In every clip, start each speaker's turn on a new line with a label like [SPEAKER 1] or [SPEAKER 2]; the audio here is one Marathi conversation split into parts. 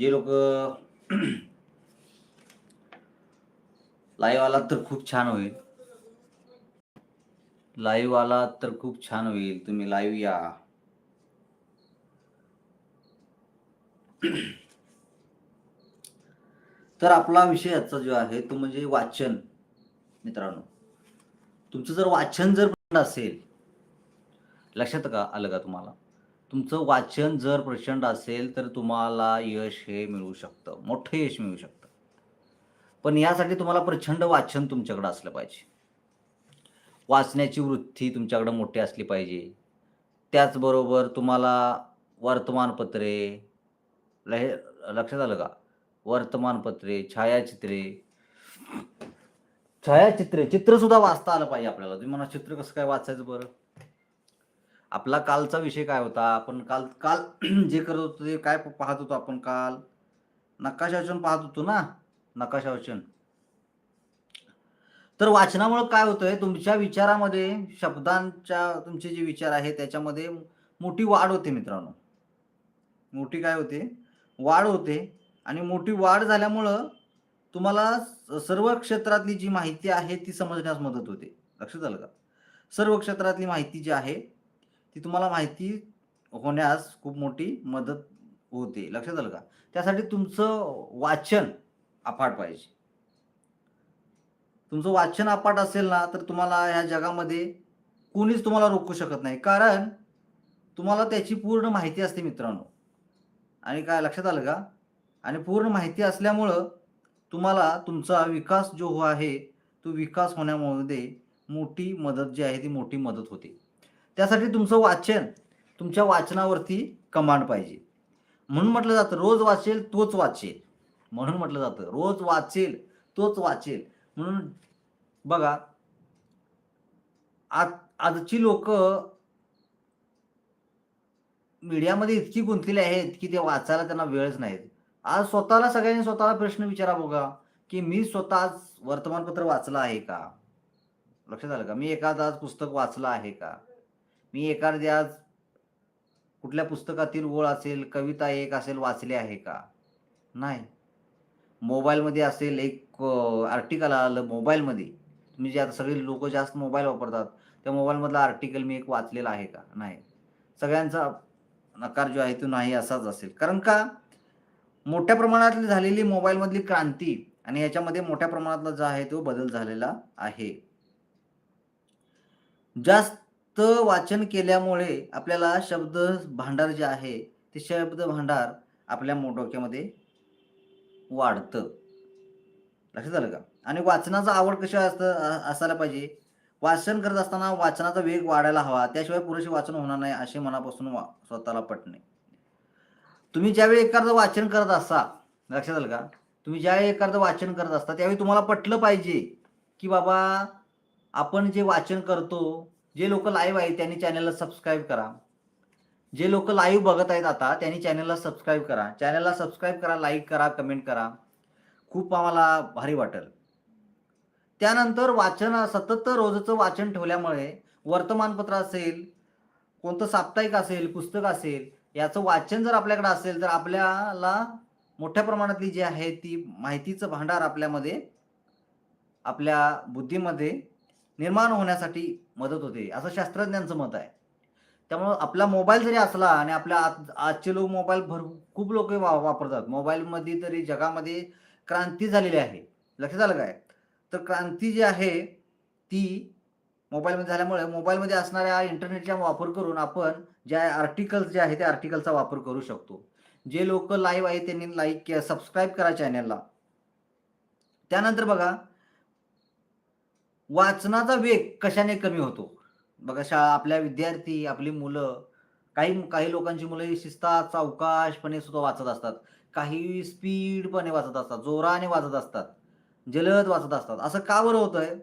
[SPEAKER 1] जे लोक लाईव्ह आलात तर खूप छान होईल लाईव्ह आलात तर खूप छान होईल तुम्ही लाईव्ह या। तर आपला विषय आजचा जो आहे तो म्हणजे वाचन मित्रांनो. तुमचं जर वाचन जर असेल लक्षात का आलं का तुम्हाला? तुमचं वाचन जर प्रचंड असेल तर तुम्हाला यश हे मिळू शकतं. मोठं यश मिळू शकतं. पण यासाठी तुम्हाला प्रचंड वाचन तुमच्याकडं असलं पाहिजे. वाचण्याची वृत्ती तुमच्याकडं मोठी असली पाहिजे. त्याचबरोबर तुम्हाला वर्तमानपत्रे ल- लक्षात आलं का? वर्तमानपत्रे छायाचित्रे छायाचित्रे चित्रसुद्धा वाचता आलं पाहिजे आपल्याला. तुम्ही म्हणा चित्र कसं काय वाचायचं बरं? आपला कालचा विषय काय होता? आपण काल काल जे करत होतो ते काय पाहत होतो आपण काल? नकाशा वाचन पाहत होतो ना? नकाशा वाचन. तर वाचनामुळे काय होतंय? तुमच्या विचारामध्ये शब्दांच्या तुमचे जे विचार आहे त्याच्यामध्ये मोठी वाढ होते मित्रांनो. मोठी काय होते? वाढ होते. आणि मोठी वाढ झाल्यामुळं तुम्हाला स- सर्व क्षेत्रातली जी माहिती आहे ती समजण्यास मदत होते. लक्षात आलं का? सर्व क्षेत्रातली माहिती जी आहे ती तुम्हाला माहिती होण्यास खूप मोठी मदत होते. लक्षात आलं का? त्यासाठी तुमचं वाचन अफाट पाहिजे. तुमचं वाचन अफाट असेल ना तर तुम्हाला ह्या जगामध्ये कोणीच तुम्हाला रोखू शकत नाही. कारण तुम्हाला त्याची पूर्ण माहिती असते मित्रांनो. आणि काय लक्षात आलं का? आणि पूर्ण माहिती असल्यामुळं तुम्हाला तुमचा विकास जो हो आहे तो विकास होण्यामध्ये मोठी मदत जी आहे ती मोठी मदत होते. त्यासाठी तुमचं वाचन तुमच्या वाचनावरती कमांड पाहिजे. म्हणून म्हटलं जातं रोज वाचेल तोच वाचेल. म्हणून म्हटलं जातं रोज वाचेल तोच वाचेल. म्हणून बघा आज आजची लोक मीडियामध्ये इतकी गुंतलेली आहेत की ते वाचायला त्यांना वेळच नाहीत. आज स्वतःला सगळ्यांनी स्वतःला प्रश्न विचारा बघा की मी स्वतः आज वर्तमानपत्र वाचलं आहे का? लक्षात आलं का? मी एखादं आज पुस्तक वाचलं आहे का? मी एखाद्या आज कुठल्या पुस्तकातील ओळ असेल कविता एक असेल वाचली आहे का? नाही. मोबाईलमध्ये असेल एक आर्टिकल आलं मोबाईलमध्ये. तुम्ही जे आता सगळे लोक जास्त मोबाईल वापरतात त्या मोबाईलमधलं आर्टिकल मी एक वाचलेलं आहे का? नाही. सगळ्यांचा नकार जो आहे तो नाही असाच असेल. कारण का? मोठ्या प्रमाणातली झालेली मोबाईलमधली क्रांती आणि याच्यामध्ये मोठ्या प्रमाणातला जो आहे तो बदल झालेला आहे. जास्त वाचन केल्यामुळे आपल्याला शब्द भांडार जे आहे ते शब्द भांडार आपल्या डोक्यामध्ये वाढतं. लक्षात आलं का? आणि वाचनाचा आवड कशा असतं असायला पाहिजे. वाचन करत असताना वाचनाचा वेग वाढायला हवा. त्याशिवाय पुरेसे वाचन होणार नाही असे मनापासून वा स्वतःला पटणे. तुम्ही ज्यावेळी एखादं वाचन करत असा लक्षात आलं का? तुम्ही ज्यावेळी एखादं वाचन करत असता त्यावेळी तुम्हाला पटलं पाहिजे की बाबा आपण जे वाचन करतो जे लोक लाईव्ह आहेत त्यांनी चॅनलला सबस्क्राईब करा. जे लोक लाईव्ह बघत आहेत आता त्यांनी चॅनलला सबस्क्राईब करा. चॅनलला सबस्क्राईब करा लाईक करा कमेंट करा. खूप आम्हाला भारी वाटेल. त्यानंतर वाचन सतत रोजचं वाचन ठेवल्यामुळे वर्तमानपत्र असेल कोणतं साप्ताहिक असेल पुस्तक असेल याचं वाचन जर आपल्याकडे असेल तर आपल्याला मोठ्या प्रमाणातली जी आहे ती माहितीचं भांडार आपल्यामध्ये आपल्या बुद्धीमध्ये निर्माण होण्यासाठी मदत होते. असं शास्त्रज्ञांचं मत आहे. त्यामुळं आपला मोबाईल जरी असला आणि आपल्या आज आजचे लोक मोबाईल भर खूप लोक वा वापरतात. मोबाईलमध्ये तरी जगामध्ये क्रांती झालेली आहे. लक्षात आलं काय? तर क्रांती जी आहे ती मोबाईलमध्ये झाल्यामुळे मोबाईलमध्ये असणाऱ्या इंटरनेटचा वापर करून आपण ज्या आर्टिकल्स जे आहे त्या आर्टिकलचा वापर करू शकतो. जे लोक लाईव्ह आहे त्यांनी लाईक सबस्क्राईब करा चॅनलला त्यानंतर बघा वाचनाचा वेग कशाने कमी होतो? बघा शाळा आपल्या विद्यार्थी आपली मुलं काही काही लोकांची मुलं ही शिस्तात सावकाशपणे सुद्धा वाचत असतात. काही स्पीडपणे वाचत असतात जोराने वाचत असतात जलद वाचत असतात. असं का बरं होतंय?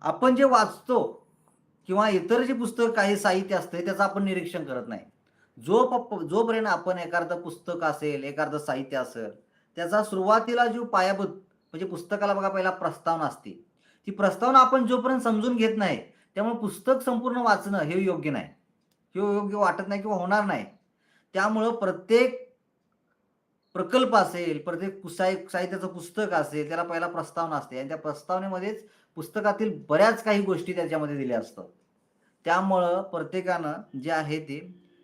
[SPEAKER 1] आपण जे वाचतो किंवा इतर जे पुस्तक काही साहित्य असते त्याचं आपण निरीक्षण करत नाही. जो प- जोपर्यंत आपण एखादं पुस्तक असेल एखादं साहित्य असेल त्याचा सुरुवातीला जो पायाभूत म्हणजे पुस्तकाला बघा पहिला प्रस्तावना असते. ती प्रस्तावना आपण जोपर्यंत समजून घेत नाही त्यामुळे पुस्तक संपूर्ण वाचणं हे योग्य नाही. हे योग्य वाटत नाही किंवा होणार नाही. त्यामुळं प्रत्येक प्रकल्प असेल प्रत्येक कुसाय साहित्याचं पुस्तक असेल त्याला पहिला प्रस्तावना असते. आणि त्या प्रस्तावनेमध्येच पुस्तकातील बऱ्याच काही गोष्टी त्याच्यामध्ये दिल्या असतात. त्यामुळं प्रत्येकानं जे आहे ते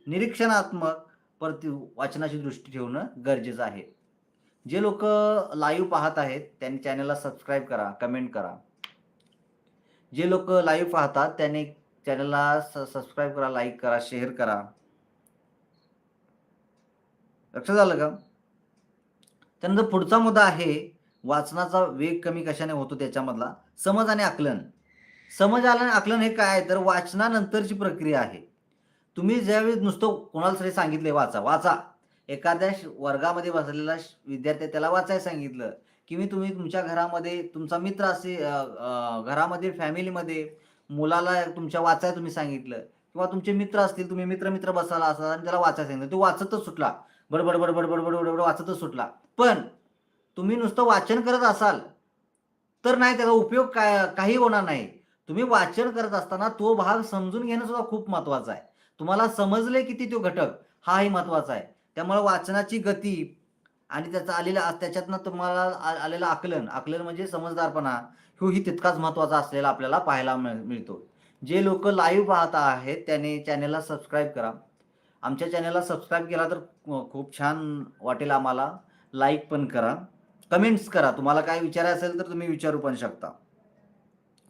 [SPEAKER 1] निरीक्षणात्मक प्रति वाचनाची दृष्टी ठेवणं गरजेचं आहे. जे लोक लाईव्ह पाहत आहेत त्यांनी चॅनलला सबस्क्राईब करा कमेंट करा. जे लोक लाईव्ह पाहतात त्यांनी चॅनलला सबस्क्राईब करा लाईक करा शेअर करा. लक्षात झालं का? त्यानंतर पुढचा मुद्दा आहे वाचनाचा वेग कमी कशाने होतो त्याच्यामधला? समज आणि आकलन. समज आणि आकलन हे काय आहे? तर वाचनानंतरची प्रक्रिया आहे. तुम्ही ज्यावेळी नुसतं कोणाला तरी सांगितले वाचा वाचा. एखाद्या वर्गामध्ये बसलेला विद्यार्थी त्याला वाचायला सांगितलं. की मी तुम्ही तुमच्या घरामध्ये तुमचा मित्र असेल घरामधील घरामध्ये फॅमिलीमध्ये मुलाला तुमच्या वाचायला तुम्ही सांगितलं. किंवा तुमचे मित्र असतील तुम्ही मित्र मित्र बसायला असाल आणि त्याला वाचायला सांगितलं. तो वाचतच सुटला. बडबड बडबड बडबड बडबड वाचतच सुटला. पण तुम्ही नुसतं वाचन करत असाल तर नाही त्याचा उपयोग काय काही होणार नाही. तुम्ही वाचन करत असताना तो भाग समजून घेणं सुद्धा खूप महत्त्वाचा आहे. तुम्हाला समजले किती तो घटक हाही महत्त्वाचा आहे. त्यामुळे वाचनाची गती आणि त्याचा आलेला त्याच्यातनं तुम्हाला आ- आलेलं आकलन आकलन म्हणजे समजदारपणा हो ही तितकाच महत्त्वाचा असलेला आपल्याला पाहायला मिळ- मिळतो. जे लोक लाईव्ह पाहत आहेत त्याने चॅनेलला सबस्क्राईब करा. आमच्या चॅनेलला सबस्क्राईब केला तर खूप छान वाटेल आम्हाला. लाईक पण करा. कमेंट्स करा. तुम्हाला काय विचारायचं असेल तर तुम्ही विचारू पण शकता.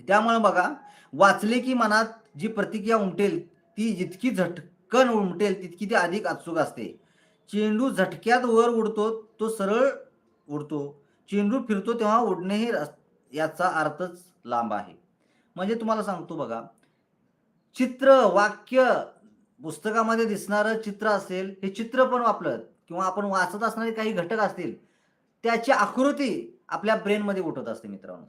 [SPEAKER 1] त्यामुळे बघा वाचले की मनात जी प्रतिक्रिया उमटेल ती जितकी झटकन उमटेल तितकी ती अधिक अचूक असते. चेंडू झटक्यात वर उडतो तो सरळ उडतो. चेंडू फिरतो तेव्हा उडणे हे याचा अर्थच लांब आहे. म्हणजे तुम्हाला सांगतो बघा चित्र वाक्य पुस्तकामध्ये दिसणारं चित्र असेल हे चित्र पण आपलं किंवा आपण वाचत असणारे काही घटक असतील त्याची आकृती आपल्या ब्रेनमध्ये उठत असते मित्रांनो.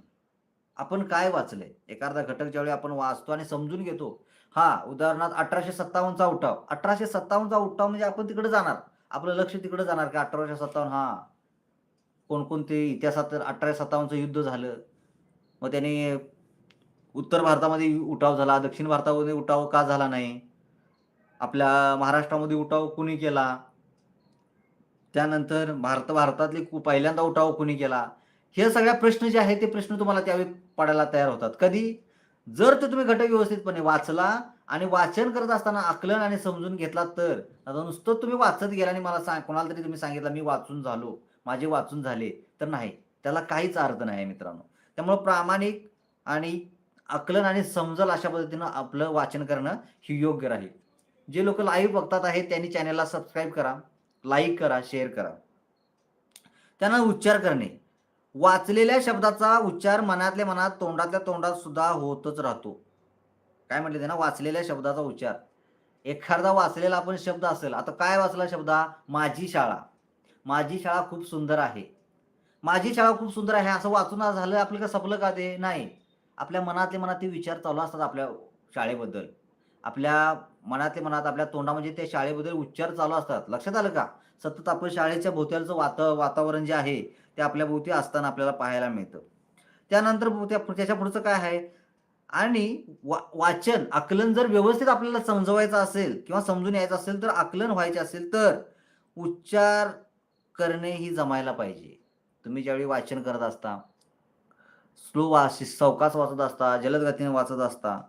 [SPEAKER 1] आपण काय वाचलंय? एखादा घटक ज्यावेळी आपण वाचतो आणि समजून घेतो हा उदाहरणार्थ अठराशे सत्तावन्नचा उठाव. अठराशे सत्तावन्नचा उठाव म्हणजे आपण तिकडे जाणार. आपलं लक्ष तिकडे जाणार की अठराशे सत्तावन्न हा. कोणकोणते इतिहासात अठराशे सत्तावन्नचं युद्ध झालं. मग त्याने उत्तर भारतामध्ये उठाव झाला दक्षिण भारतामध्ये उठाव का झाला नाही? आपल्या महाराष्ट्रामध्ये उठाव कुणी केला? त्यानंतर भारत भारतातले कु- पहिल्यांदा उठाव कुणी केला? हे सगळ्या प्रश्न जे आहेत ते प्रश्न तुम्हाला त्यावेळी पडायला तयार होतात. कधी? जर ते तुम्ही घटक व्यवस्थितपणे वाचला आणि वाचन करत असताना आकलन आणि समजून घेतला तर? आता नुसतं तुम्ही वाचत गेला आणि मला सांग कोणाला तरी तुम्ही सांगितलं मी वाचून झालो माझे वाचून झाले तर नाही. त्याला काहीच अर्थ नाही मित्रांनो. त्यामुळं प्रामाणिक आणि आकलन आणि समजल अशा पद्धतीनं आपलं वाचन करणं हे योग्य राहील. जे लोक लाईव्ह बघतात आहेत त्यांनी चॅनलला सबस्क्राईब करा लाईक करा शेअर करा. त्यांना उच्चार करणे. वाचलेल्या शब्दाचा उच्चार मनातल्या मनात तोंडातल्या तोंडात सुद्धा होतच राहतो. काय म्हटले ते ना वाचलेल्या शब्दाचा उच्चार. एखादा वाचलेला आपण शब्द असेल. आता काय वाचला शब्द? हा? माझी शाळा. माझी शाळा खूप सुंदर आहे. माझी शाळा खूप सुंदर आहे. असं वाचून झालं आपलं का सपलं का ते? नाही. आपल्या मनातले मनात ते विचार चालू असतात आपल्या शाळेबद्दल. आपल्या मनातले मनात आपल्या तोंडा म्हणजे त्या शाळेबद्दल उच्चार चालू असतात. लक्षात आलं का? सतत आपण शाळेच्या भोवत्यालचं वात वातावरण जे आहे ते आपल्या भोवती असताना आपल्याला पाहायला मिळतं. त्यानंतर त्या त्याच्या पुढचं काय आहे? आणि वा वाचन आकलन जर व्यवस्थित आपल्याला समजवायचं असेल किंवा समजून यायचं असेल तर आकलन व्हायचे असेल तर उच्चार करणे ही जमायला पाहिजे. तुम्ही ज्यावेळी वाचन करत असता स्लो वाच सवकास वाचत असता जलद गतीने वाचत असता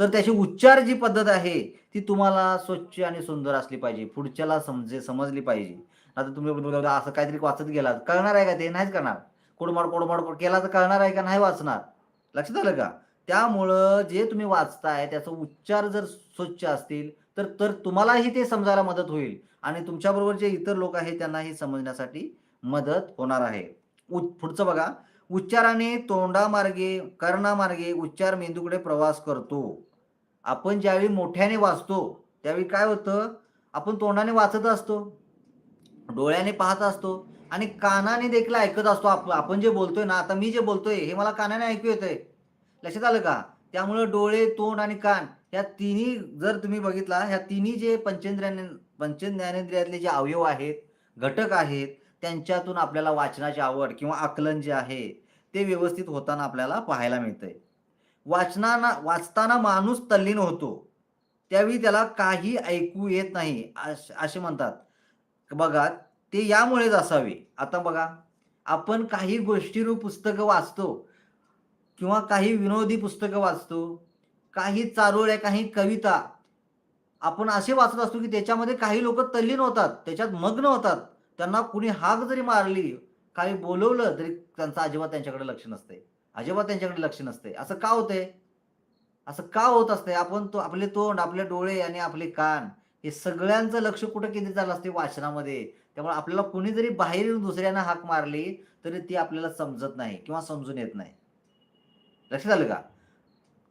[SPEAKER 1] तर त्याची उच्चार जी पद्धत आहे ती तुम्हाला स्वच्छ आणि सुंदर असली पाहिजे पुढच्याला समजे समजली पाहिजे. आता तुम्ही असं काहीतरी वाचत गेलात कळणार आहे का ते? नाहीच करणार. कोडमाड कोडमाड केला तर कळणार आहे का? नाही वाचणार. लक्षात आलं का? त्यामुळं जे तुम्ही वाचताय त्याचा उच्चार जर स्वच्छ असतील तर तर तुम्हालाही ते समजायला मदत होईल. आणि तुमच्याबरोबर जे इतर लोक आहेत त्यांनाही समजण्यासाठी मदत होणार आहे. उ पुढचं बघा. उच्चाराने तोंडामार्गे कर्णामार्गे उच्चार मेंदूकडे प्रवास करतो. आपण ज्यावेळी मोठ्याने वाचतो त्यावेळी काय होतं? आपण तोंडाने वाचत असतो डोळ्याने पाहत असतो आणि कानाने देखील ऐकत असतो. आप आपण जे बोलतोय ना आता मी जे बोलतोय हे मला कानाने ऐकू येतंय. लक्षात आलं का? त्यामुळे डोळे तोंड आणि कान या तिन्ही जर तुम्ही बघितला ह्या तिन्ही जे पंचेंद्रियाने पंचज्ञानेंद्रियातले जे अवयव आहेत घटक आहेत त्यांच्यातून आपल्याला वाचनाची आवड किंवा आकलन जे आहे ते व्यवस्थित होताना आपल्याला पाहायला मिळतंय. वाचनाना वाचताना माणूस तल्लीन होतो. त्यावेळी त्याला काही ऐकू येत नाही अश- असे म्हणतात. बघा ते यामुळेच असावे. आता बघा आपण काही गोष्टीरूप पुस्तकं वाचतो किंवा काही विनोदी पुस्तकं वाचतो काही चारोळ्या काही कविता आपण असे वाचत असतो की त्याच्यामध्ये काही लोक तल्लीन होतात त्याच्यात मग्न होतात. त्यांना कुणी हाक जरी मारली काही बोलवलं तरी त्यांचं अजिबात त्यांच्याकडे लक्ष नसते अजिबात त्यांच्याकडे लक्ष नसते असं का होतंय? असं का होत असतंय? आपण तो आपले तोंड आपले डोळे आणि आपले कान हे सगळ्यांचं लक्ष कुठं केंद्रित झालं असते वाचनामध्ये? त्यामुळे आपल्याला कुणी जरी बाहेर येऊन दुसऱ्यांना हाक मारली तरी ती आपल्याला समजत नाही किंवा समजून येत नाही. लक्षात आलं का?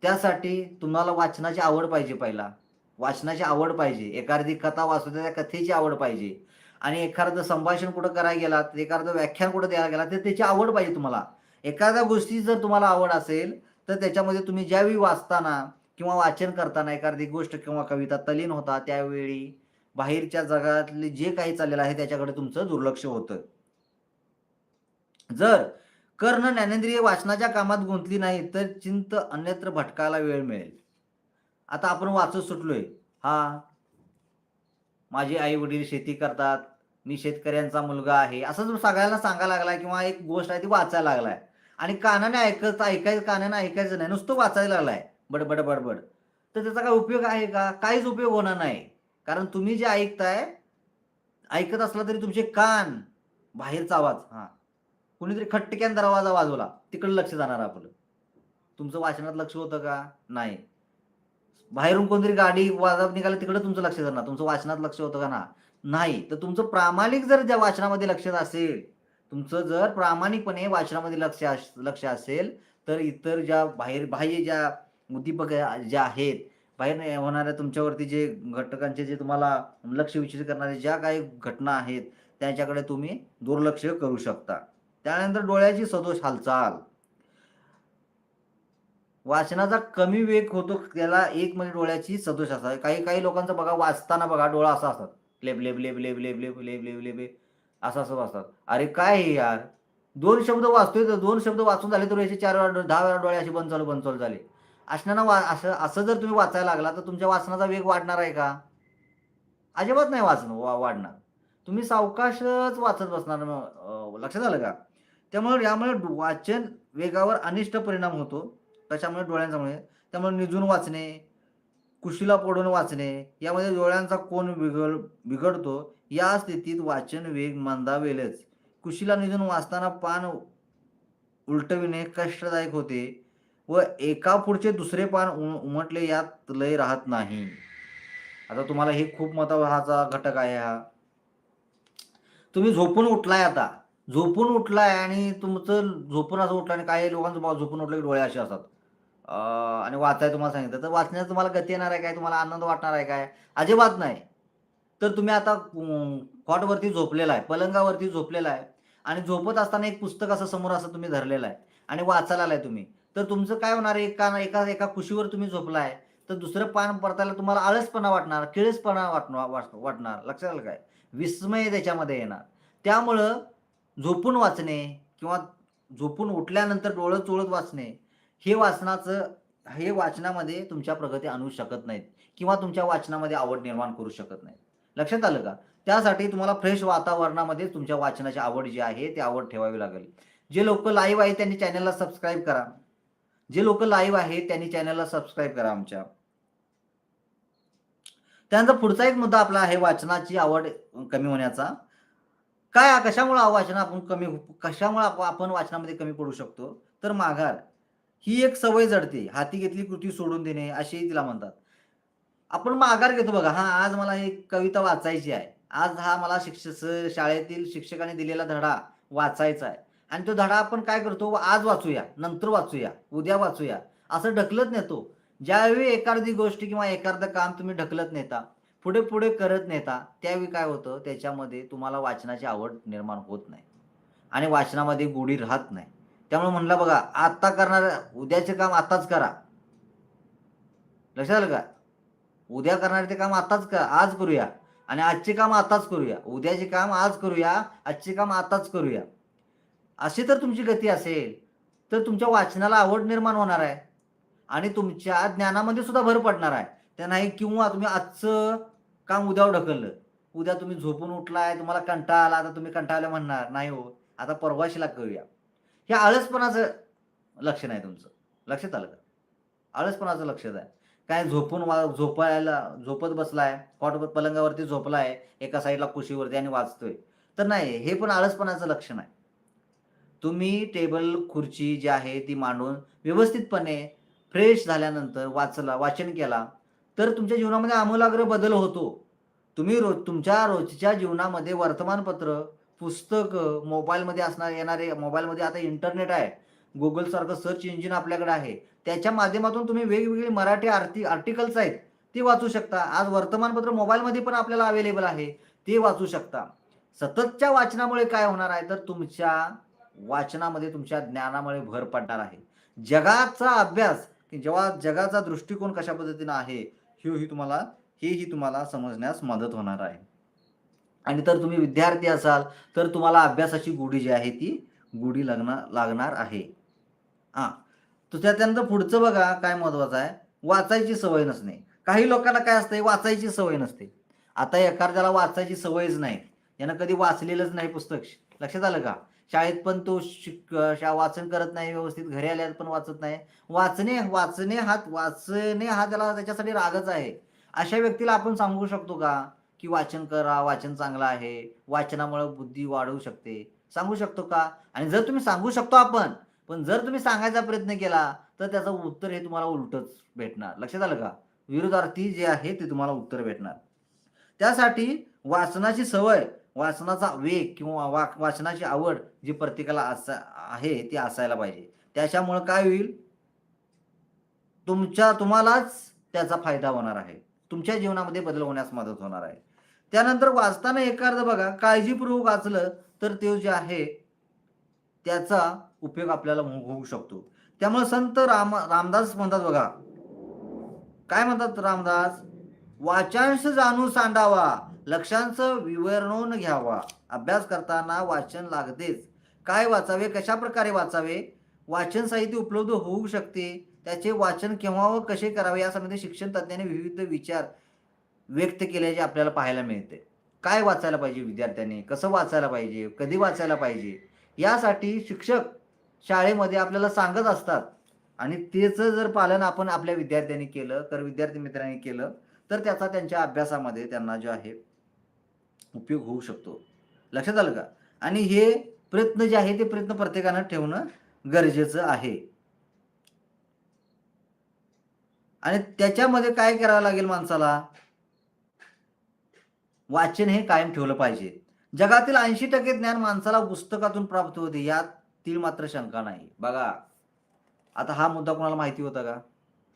[SPEAKER 1] त्यासाठी तुम्हाला वाचनाची आवड पाहिजे पहिला. वाचनाची आवड पाहिजे. एखादी कथा वाचू त्या कथेची आवड पाहिजे. आणि एखादं संभाषण कुठं करायला गेला एखादं व्याख्यान कुठं द्यायला गेला तर त्याची आवड पाहिजे तुम्हाला. एखाद्या गोष्टी जर तुम्हाला आवड असेल तर त्याच्यामध्ये तुम्ही ज्यावेळी वाचताना किंवा वाचन करताना एखादी गोष्ट किंवा कविता तलीन होता त्यावेळी बाहेरच्या जगातले जे काही चाललेलं आहे त्याच्याकडे तुमचं दुर्लक्ष होतं. जर कर्ण ज्ञानेंद्रिय वाचनाच्या कामात गुंतली नाही तर चिंत अन्यत्र भटकायला वेळ मिळेल. आता आपण वाचत सुटलोय. हा. माझे आई वडील शेती करतात. मी शेतकऱ्यांचा मुलगा आहे. असं जो सगळ्यांना सांगायला लागलाय किंवा एक गोष्ट आहे ती वाचायला लागलाय. आणि कानाने ऐकत ऐकायचं कानाने ऐकायचं नाही. नुसतं वाचायला लागलाय. बडबड बडबड. तर त्याचा काय उपयोग आहे का? काहीच उपयोग होणार नाही. कारण तुम्ही जे ऐकताय ऐकत असला तरी तुमचे कान बाहेरचा आवाज. हा. कुणीतरी खटक्यान दरवाजा वाजवला. तिकडे लक्ष जाणार आपलं. तुमचं वाचनात लक्ष होतं का? नाही. बाहेरून कोणतरी गाडी वाजत निघाली तिकडे तुमचं लक्ष जाणार. तुमचं वाचनात लक्ष होतं का ना? नाही. तर तुमचं प्रामाणिक जर ज्या वाचनामध्ये लक्ष असेल तुमचं जर प्रामाणिकपणे वाचनामध्ये लक्ष अस- लक्ष असेल तर इतर ज्या बाहेर बाह्य ज्या उद्दीपक ज्या आहेत बाहेर होणाऱ्या तुमच्यावरती जे घटकांचे जे तुम्हाला लक्ष विचलित करणारे ज्या काही घटना आहेत त्याच्याकडे तुम्ही दुर्लक्ष करू शकता. त्यानंतर डोळ्याची सदोष हालचाल वाचनाचा कमी वेग होतो त्याला एक म्हणजे डोळ्याची सदोष असा काही काही लोकांचं बघा वाचताना बघा डोळा असा असतात लेब लेब लेब लेब लेब लेब लेब लेब लेब असं असं वाचतात अरे काय हे यार दोन शब्द वाचतोय तर दोन शब्द वाचून झाले तर याचे चार वेळा दहा वेळा डोळे असे बंद चालू बंद चालू झाले असण्यानं वा असं असं जर तुम्ही वाचायला लागला तर तुमच्या वाचनाचा वेग वाढणार आहे का अजिबात नाही वाचणं वा वाढणार तुम्ही सावकाशच वाचत बसणार लक्षात आलं का त्यामुळे यामुळे वाचन वेगावर अनिष्ट परिणाम होतो. त्याच्यामुळे डोळ्यांच्यामुळे. त्यामुळे निजून वाचणे कुशीला पडून वाचणे यामध्ये डोळ्यांचा कोण बिघड बिघडतो. या स्थितीत वाचन वेग मंदावेलच. कुशीला निजून वाचताना पान उलटविणे कष्टदायक होते व एका पुढचे दुसरे पान उम उमटले यात लय राहत नाही. आता तुम्हाला हे खूप महत्त्वाचा घटक आहे हा. तुम्ही झोपून उठलाय आता. झोपून उठलाय आणि तुमचं झोपून असं उठलं आणि काही लोकांचं झोपून उठलं की डोळे असे असतात. आणि वाचाय तुम्हाला सांगितलं. तर वाचण्यात तुम्हाला गती येणार आहे काय? तुम्हाला आनंद वाटणार आहे काय? अजिबात नाही. तर तुम्ही आता कॉटवरती झोपलेला आहे पलंगावरती झोपलेला आहे आणि झोपत असताना एक पुस्तक असं समोर असं तुम्ही धरलेलं आहे आणि वाचायला आलाय तुम्ही. तर तुमचं काय होणार आहे? एका एका एका कुशीवर तुम्ही झोपलाय तर दुसरं पान परतायला तुम्हाला आळसपणा वाटणार किळसपणा वाटणार वाट- वाटणार. लक्षात आलं काय? विस्मय त्याच्यामध्ये येणार. त्यामुळं झोपून वाचणे किंवा झोपून उठल्यानंतर डोळं चोळत वाचणे हे वाचनाचं हे वाचनामध्ये तुमच्या प्रगती आणू शकत नाहीत किंवा तुमच्या वाचनामध्ये आवड निर्माण करू शकत नाहीत. लक्षात आलं का? त्यासाठी तुम्हाला फ्रेश वातावरणामध्ये तुमच्या वाचनाची आवड जी आहे ती आवड ठेवावी लागेल. जे लोक लाईव्ह आहे त्यांनी चॅनलला सबस्क्राईब करा. जे लोक लाईव्ह आहेत त्यांनी चॅनलला सबस्क्राईब करा आमच्या. त्यानंतर पुढचा एक मुद्दा आपला आहे वाचनाची आवड कमी होण्याचा. काय कशामुळे वाचन आपण कमी कशामुळे आप- आपण वाचनामध्ये कमी पडू शकतो? तर माघार. ही एक सवय जडते. हाती घेतली कृती सोडून देणे असेही तिला म्हणतात. आपण माघार घेतो बघा. हा आज मला एक कविता वाचायची आहे. आज हा मला शिक्षक शाळेतील शिक्षकाने दिलेला धडा वाचायचा आहे. आणि तो धडा आपण काय करतो? आज वाचूया नंतर वाचूया उद्या वाचूया. असं ढकलत नेतो. ज्यावेळी एखादी गोष्ट किंवा एखादं काम तुम्ही ढकलत नेता पुढे पुढे करत नेता त्यावेळी काय होतं? त्याच्यामध्ये तुम्हाला वाचनाची आवड निर्माण होत नाही. आणि वाचनामध्ये गोडी राहत नाही. त्यामुळे म्हणलं बघा आत्ता करणार उद्याचे काम आत्ताच करा. लक्षात आलं का? उद्या करणारे ते काम आत्ताच कर आज करूया. आणि आजचे काम आताच करूया. उद्याचे काम आज करूया आजचे काम आताच करूया. अशी तर तुमची गती असेल तर तुमच्या वाचनाला आवड निर्माण होणार आहे. आणि तुमच्या ज्ञानामध्ये सुद्धा भर पडणार आहे. त्या नाही किंवा तुम्ही आजचं काम उद्यावर ढकललं. उद्या तुम्ही झोपून उठलाय तुम्हाला कंटाळा आला आता तुम्ही कंटाळले म्हणणार नाही हो आता परवाशीला करूया. हे आळसपणाचं लक्षण आहे तुमचं. लक्षात आलं का? आळसपणाचं लक्षात आहे. काय झोपून वा झोपायला झोपत बसलाय कॉट पलंगावरती झोपलाय एका साईडला कुशीवरती आणि वाचतोय. तर नाही हे पण आळसपणाचं लक्षण आहे. तुम्ही टेबल खुर्ची जी आहे ती मांडून व्यवस्थितपणे फ्रेश झाल्यानंतर वाचला वाचन केला तर तुमच्या जीवनामध्ये आमूलाग्र बदल होतो. तुम्ही रोज तुमच्या रोजच्या जीवनामध्ये वर्तमानपत्र पुस्तकं मोबाईलमध्ये असणार येणारे मोबाईलमध्ये आता इंटरनेट आहे. गुगलसारखं सर्च इंजिन आपल्याकडे आहे. त्याच्या माध्यमातून तुम्ही वेगवेगळी मराठी आर्टी आर्टिकल्स आहेत ते वाचू शकता. आज वर्तमानपत्र मोबाईलमध्ये पण आपल्याला अवेलेबल आहे ते वाचू शकता. सततच्या वाचनामुळे काय होणार आहे? तर तुमच्या वाचनामध्ये तुमच्या ज्ञानामुळे भर पडणार आहे. जगाचा अभ्यास की जेव्हा जगाचा दृष्टिकोन कशा पद्धतीनं आहे हेही तुम्हाला हेही तुम्हाला समजण्यास मदत होणार आहे. आणि तर तुम्ही विद्यार्थी असाल तर तुम्हाला अभ्यासाची गुढी जी आहे ती गुढी लागणार लागणार आहे. हां तर त्यानंतर पुढचं बघा काय महत्वाचं आहे? वाचायची सवय नसणे. काही लोकांना काय असते वाचायची सवय नसते. आता एखाद्याला वाचायची सवयच नाही यानं कधी वाचलेलंच नाही पुस्तक. लक्षात आलं का? शाळेत पण तो शिक वाचन करत नाही व्यवस्थित घरी आल्यात पण वाचत नाही. वाचणे वाचणे हा वाचणे हा त्याला त्याच्यासाठी रागच आहे. अशा व्यक्तीला आपण सांगू शकतो का? की वाचन करा वाचन चांगलं आहे. वाचनामुळे बुद्धी वाढवू शकते. सांगू शकतो का? आणि जर तुम्ही सांगू शकतो आपण पण जर तुम्ही सांगायचा प्रयत्न केला तर त्याचं उत्तर हे तुम्हाला उलटच भेटणार. लक्षात आलं का? विरोधार्थी जे आहे ते तुम्हाला उत्तर भेटणार. त्यासाठी वाचनाची सवय वाचनाचा वेग किंवा वा वाचनाची आवड जी प्रत्येकाला असा आहे ती असायला पाहिजे. त्याच्यामुळं काय होईल? तुमच्या तुम्हालाच त्याचा फायदा होणार आहे. तुमच्या जीवनामध्ये बदल होण्यास मदत होणार आहे. त्यानंतर वाचताना एखादं बघा काळजीपूर्वक वाचलं तर ते जे आहे त्याचा उपयोग आपल्याला हो, होऊ शकतो. त्यामुळे संत राम रामदास म्हणतात बघा काय म्हणतात रामदास? वाचांश जाणून सांडावा. लक्षांचं विवरणून घ्यावा. अभ्यास करताना वाचन लागतेच. काय वाचावे? कशा प्रकारे वाचावे? वाचन साहित्य उपलब्ध होऊ शकते. त्याचे वाचन केव्हा व कसे करावे? यासंबंधी शिक्षण तज्ज्ञांनी विविध विचार व्यक्त केल्याचे आपल्याला पाहायला मिळते. काय वाचायला पाहिजे विद्यार्थ्यांनी? कसं वाचायला पाहिजे? कधी वाचायला पाहिजे? यासाठी शिक्षक शाळेमध्ये आपल्याला सांगत असतात. आणि त्याचं जर पालन आपण आपल्या विद्यार्थ्यांनी केलं तर विद्यार्थी मित्रांनी केलं तर त्याचा त्यांच्या अभ्यासामध्ये त्यांना जो आहे उपयोग होऊ शकतो. लक्षात आलं का? आणि हे प्रयत्न जे आहे ते प्रयत्न प्रत्येकानं ठेवणं गरजेचं आहे. आणि त्याच्यामध्ये काय करावं लागेल माणसाला? वाचन हे कायम ठेवलं पाहिजे. जगातील ऐंशी टक्के ज्ञान माणसाला पुस्तकातून प्राप्त होते यातील मात्र शंका नाही. बघा आता हा मुद्दा कोणाला माहिती होता का?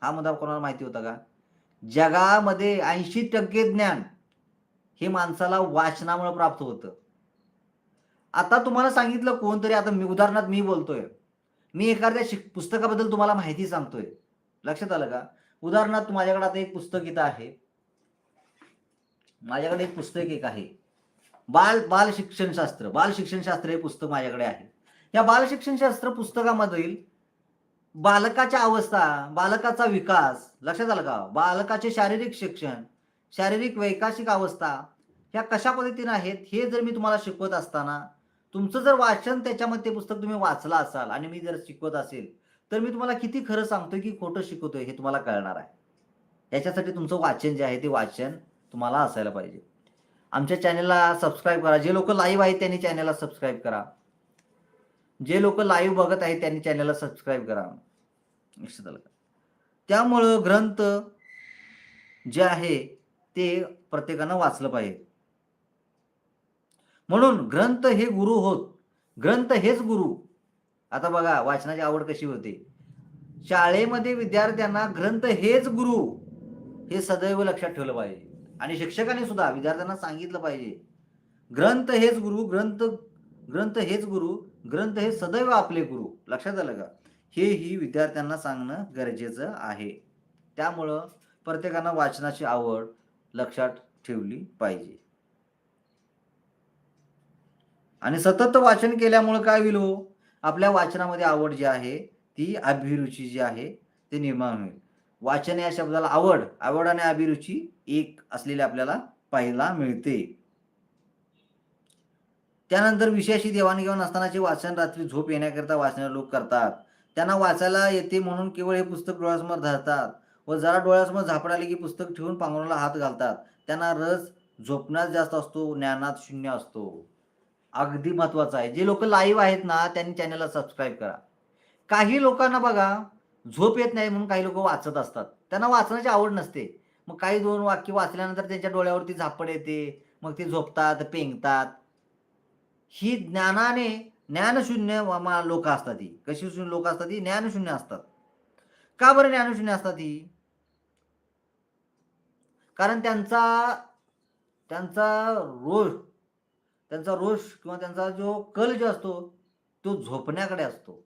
[SPEAKER 1] हा मुद्दा कोणाला माहिती होता का? जगामध्ये ऐंशी टक्के ज्ञान हे माणसाला वाचनामुळे प्राप्त होतं. आता तुम्हाला सांगितलं कोणतरी आता मी उदाहरणार्थ मी बोलतोय. मी एखाद्या शिक पुस्तकाबद्दल तुम्हाला माहिती सांगतोय. लक्षात आलं का? उदाहरणार्थ माझ्याकडे आता एक पुस्तक इथं आहे. माझ्याकडे एक पुस्तक एक आहे. बाल बाल शिक्षणशास्त्र बाल शिक्षणशास्त्र हे पुस्तक माझ्याकडे आहे. या बाल शिक्षणशास्त्र पुस्तकामधील बालकाच्या अवस्था बालकाचा विकास लक्षात आलं का? बालकाचे शारीरिक शिक्षण शारीरिक वैकाशिक अवस्था ह्या कशा पद्धतीने आहेत हे जर मी तुम्हाला शिकवत असताना तुमचं जर वाचन त्याच्यामध्ये ते पुस्तक तुम्ही वाचला असाल आणि मी जर शिकवत असेल तर मी तुम्हाला किती खरं सांगतोय की खोटं शिकवतोय हे तुम्हाला कळणार आहे. याच्यासाठी तुमचं वाचन जे आहे ते वाचन तुम्हाला असायला पाहिजे. आमच्या चॅनलला सबस्क्राईब करा. जे लोक लाईव्ह आहेत त्यांनी चॅनलला सबस्क्राईब करा. जे लोक लाईव्ह बघत आहेत त्यांनी चॅनलला सबस्क्राईब करा. लक्षात आलं का? त्यामुळं ग्रंथ जे आहे ते प्रत्येकानं वाचलं पाहिजे. म्हणून ग्रंथ हे गुरु होत. ग्रंथ हेच गुरु. आता बघा वाचनाची आवड कशी होते? शाळेमध्ये विद्यार्थ्यांना ग्रंथ हेच गुरु हे सदैव लक्षात ठेवलं पाहिजे. आणि शिक्षकांनी सुद्धा विद्यार्थ्यांना सांगितलं पाहिजे. ग्रंथ हेच गुरु ग्रंथ ग्रंथ हेच गुरु ग्रंथ हे सदैव आपले गुरु. लक्षात आलं का? हे ही विद्यार्थ्यांना सांगणं गरजेचं आहे. त्यामुळं प्रत्येकानं वाचनाची आवड लक्षात ठेवली पाहिजे. आणि सतत वाचन केल्यामुळे काय होईल हो? आपल्या वाचनामध्ये आवड जी आहे ती अभिरुची जी आहे ते निर्माण होईल. वाचन या शब्दाला आवड आवड आणि अभिरुची एक असलेली आपल्याला पाहायला मिळते. त्यानंतर विषयाशी देवाणघेवाण असतानाचे वाचन रात्री झोप येण्याकरिता वाचणारे लोक करतात. त्यांना वाचायला येते म्हणून केवळ हे पुस्तक डोळ्यासमोर धरतात. व जरा डोळ्यासमोर झापड आले की पुस्तक ठेवून पांघरुणाला हात घालतात. त्यांना रस झोपण्यात जास्त असतो ज्ञानात शून्य असतो. अगदी महत्वाचं आहे. जे लोक लाईव्ह आहेत ना त्यांनी चॅनलला सबस्क्राईब करा. काही लोकांना बघा झोप येत नाही म्हणून काही लोक वाचत असतात. त्यांना वाचण्याची आवड नसते. मग काही दोन वाक्य वाचल्यानंतर त्यांच्या डोळ्यावरती झापड येते मग ते झोपतात पेंगतात. ही ज्ञानाने ज्ञानशून्य लोक असतात ही. कशी शून्य लोक असतात ही? ज्ञानशून्य असतात. का बरं ज्ञानशून्य असतात ही? कारण त्यांचा त्यांचा रोष त्यांचा रोष किंवा त्यांचा जो कल जो असतो तो झोपण्याकडे असतो.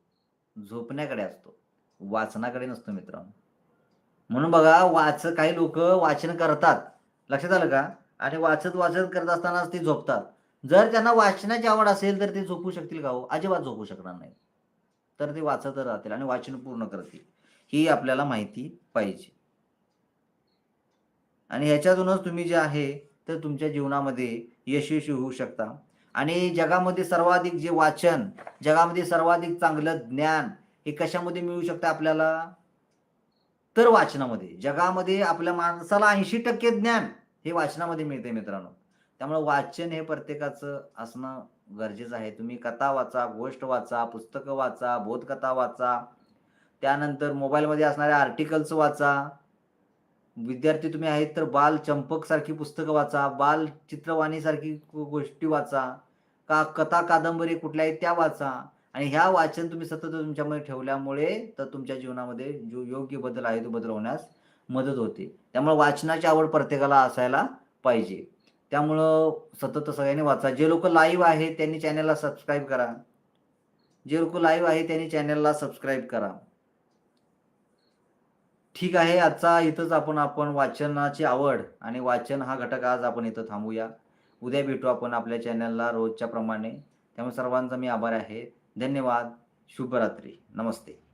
[SPEAKER 1] झोपण्याकडे असतो. वाचनाकडे नसतो मित्रांनो. म्हणून बघा वाच काही लोक वाचन करतात. लक्षात आलं का? आणि वाचत वाचत करत असतानाच ते झोपतात. जर त्यांना वाचनाची आवड असेल तर ते झोपू शकतील का हो? अजिबात झोपू शकणार नाही तर ते वाचत राहतील आणि वाचन पूर्ण करतील. ही आपल्याला माहिती पाहिजे. आणि ह्याच्यातूनच तुम्ही जे आहे तर तुमच्या जीवनामध्ये यशस्वी होऊ शकता. आणि जगामध्ये सर्वाधिक जे वाचन जगामध्ये सर्वाधिक चांगलं ज्ञान हे कशामध्ये मिळू शकतं आपल्याला? तर वाचनामध्ये. जगामध्ये आपल्या माणसाला ऐंशी टक्के ज्ञान हे वाचनामध्ये मिळते मित्रांनो. त्यामुळे वाचन हे प्रत्येकाचं असणं गरजेचं आहे. तुम्ही कथा वाचा गोष्ट वाचा पुस्तकं वाचा बोधकथा वाचा. त्यानंतर मोबाईलमध्ये असणारे आर्टिकल्स वाचा. विद्यार्थी तुम्ही आहेत तर बाल चंपक सारखी पुस्तकं वाचा बाल चित्रवाणी सारखी गोष्टी वाचा का कथा कादंबरी कुठल्या आहेत त्या वाचा. आणि ह्या वाचन तुम्ही सतत तुमच्यामध्ये ठेवल्यामुळे तर तुमच्या जीवनामध्ये जो योग्य बदल आहे तो बदल होण्यास मदत होते. त्यामुळे वाचनाची आवड प्रत्येकाला असायला पाहिजे. त्यामुळं सतत सगळ्यांनी वाचा. जे लोक लाईव्ह आहेत त्यांनी चॅनलला सबस्क्राईब करा. जे लोक लाईव्ह आहे त्यांनी चॅनलला सबस्क्राईब करा. ठीक आहे आजचा इथंच आपण आपण वाचनाची आवड आणि वाचन हा घटक आज आपण इथं थांबूया. उद्या भेटू आपण आपल्या चॅनलला रोजच्या प्रमाणे. त्यामुळे सर्वांचा मी आभार आहे. धन्यवाद. शुभरात्री. नमस्ते.